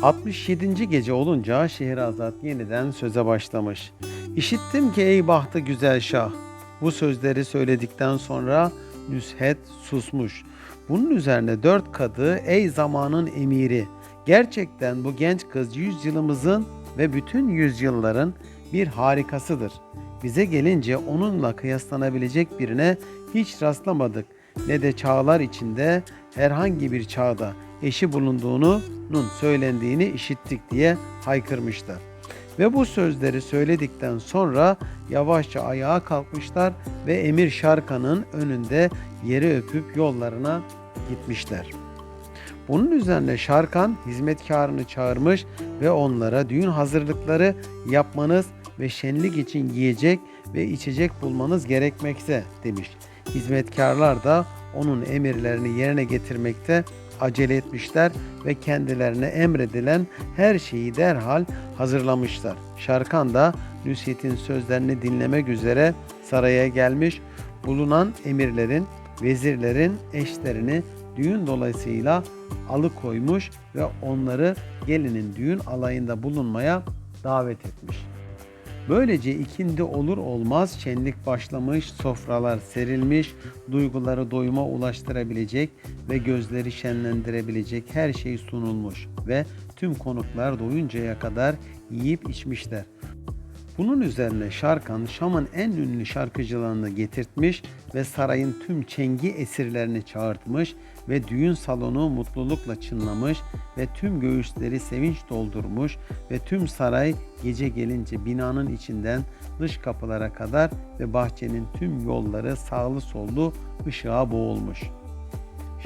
67. gece olunca Şehrazat yeniden söze başlamış. İşittim ki ey bahtı güzel şah. Bu sözleri söyledikten sonra Nüshet susmuş. Bunun üzerine dört kadı ey zamanın emiri. Gerçekten bu genç kız yüzyılımızın ve bütün yüzyılların bir harikasıdır. Bize gelince onunla kıyaslanabilecek birine hiç rastlamadık. Ne de çağlar içinde herhangi bir çağda eşi bulunduğunun söylendiğini işittik diye haykırmışlar. Ve bu sözleri söyledikten sonra yavaşça ayağa kalkmışlar ve Emir Şarkan'ın önünde yeri öpüp yollarına gitmişler. Bunun üzerine Şarkan hizmetkarını çağırmış ve onlara düğün hazırlıkları yapmanız ve şenlik için yiyecek ve içecek bulmanız gerekmekte demiş. Hizmetkarlar da onun emirlerini yerine getirmekte acele etmişler ve kendilerine emredilen her şeyi derhal hazırlamışlar. Şarkan da Nusret'in sözlerini dinlemek üzere saraya gelmiş, bulunan emirlerin, vezirlerin eşlerini düğün dolayısıyla alıkoymuş ve onları gelinin düğün alayında bulunmaya davet etmiş. Böylece ikindi olur olmaz şenlik başlamış, sofralar serilmiş, duyguları doyuma ulaştırabilecek ve gözleri şenlendirebilecek her şey sunulmuş ve tüm konuklar doyuncaya kadar yiyip içmişler. Bunun üzerine Şarkan Şam'ın en ünlü şarkıcılarını getirtmiş ve sarayın tüm çengi esirlerini çağırtmış ve düğün salonu mutlulukla çınlamış ve tüm göğüsleri sevinç doldurmuş ve tüm saray gece gelince binanın içinden dış kapılara kadar ve bahçenin tüm yolları sağlı sollu ışığa boğulmuş.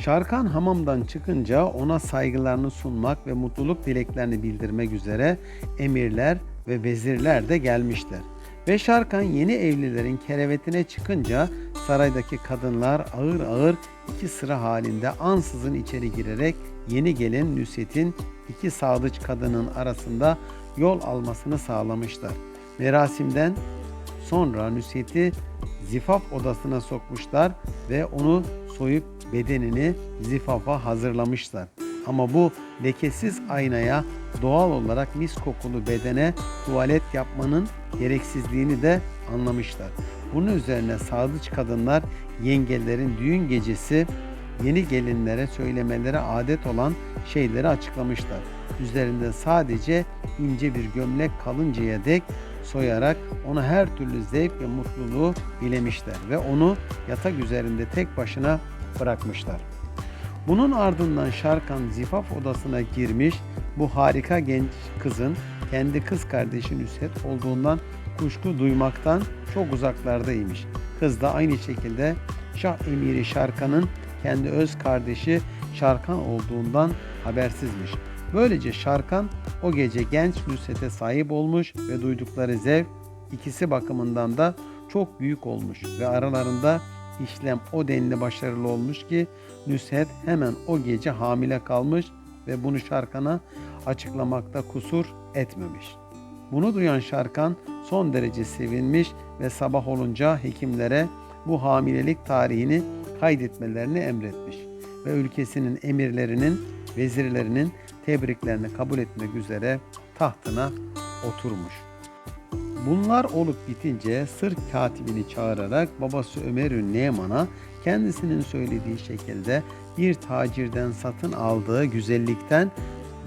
Şarkan hamamdan çıkınca ona saygılarını sunmak ve mutluluk dileklerini bildirmek üzere emirler ve vezirler de gelmişler. Ve Şarkan yeni evlilerin kerevetine çıkınca saraydaki kadınlar ağır ağır iki sıra halinde ansızın içeri girerek yeni gelin Nüset'in iki sadıç kadının arasında yol almasını sağlamışlar. Merasimden sonra Nüset'i zifaf odasına sokmuşlar ve onu soyup bedenini zifafa hazırlamışlar. Ama bu lekesiz aynaya doğal olarak mis kokulu bedene tuvalet yapmanın gereksizliğini de anlamışlar. Bunun üzerine sadıç kadınlar yengelerin düğün gecesi yeni gelinlere söylemeleri adet olan şeyleri açıklamışlar. Üzerinde sadece ince bir gömlek kalıncaya dek soyarak ona her türlü zevk ve mutluluğu bilemişler ve onu yatak üzerinde tek başına bırakmışlar. Bunun ardından Şarkan zifaf odasına girmiş, bu harika genç kızın kendi kız kardeşi Nüsret olduğundan kuşku duymaktan çok uzaklardaymış. Kız da aynı şekilde Şah Emiri Şarkan'ın kendi öz kardeşi Şarkan olduğundan habersizmiş. Böylece Şarkan o gece genç Nusret'e sahip olmuş ve duydukları zevk ikisi bakımından da çok büyük olmuş ve aralarında işlem o denli başarılı olmuş ki Nusret hemen o gece hamile kalmış ve bunu Şarkan'a açıklamakta kusur etmemiş. Bunu duyan Şarkan son derece sevinmiş ve sabah olunca hekimlere bu hamilelik tarihini kaydetmelerini emretmiş ve ülkesinin emirlerinin, vezirlerinin tebriklerini kabul etmek üzere tahtına oturmuş. Bunlar olup bitince sır katibini çağırarak babası Ömer'ün Neman'a kendisinin söylediği şekilde bir tacirden satın aldığı güzellikten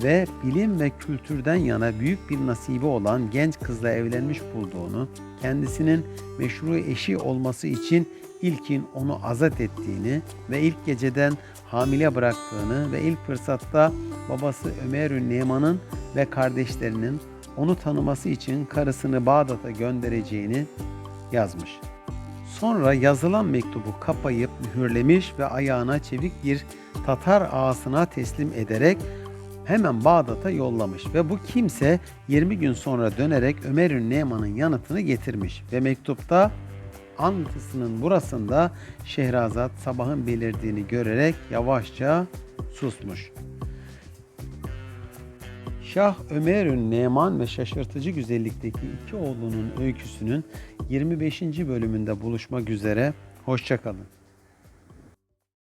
ve bilim ve kültürden yana büyük bir nasibi olan genç kızla evlenmiş bulduğunu, kendisinin meşru eşi olması için ilkin onu azat ettiğini ve ilk geceden hamile bıraktığını ve ilk fırsatta babası Ömer'ün Neman'ın ve kardeşlerinin onu tanıması için karısını Bağdat'a göndereceğini yazmış. Sonra yazılan mektubu kapayıp mühürlemiş ve ayağına çevik bir Tatar ağasına teslim ederek hemen Bağdat'a yollamış ve bu kimse 20 gün sonra dönerek Ömer'ün Neman'ın yanıtını getirmiş ve mektupta anlatısının burasında Şehrazat sabahın belirdiğini görerek yavaşça susmuş. Şah Ömer'ün Neman ve şaşırtıcı güzellikteki iki oğlunun öyküsünün 25. bölümünde buluşmak üzere. Hoşçakalın.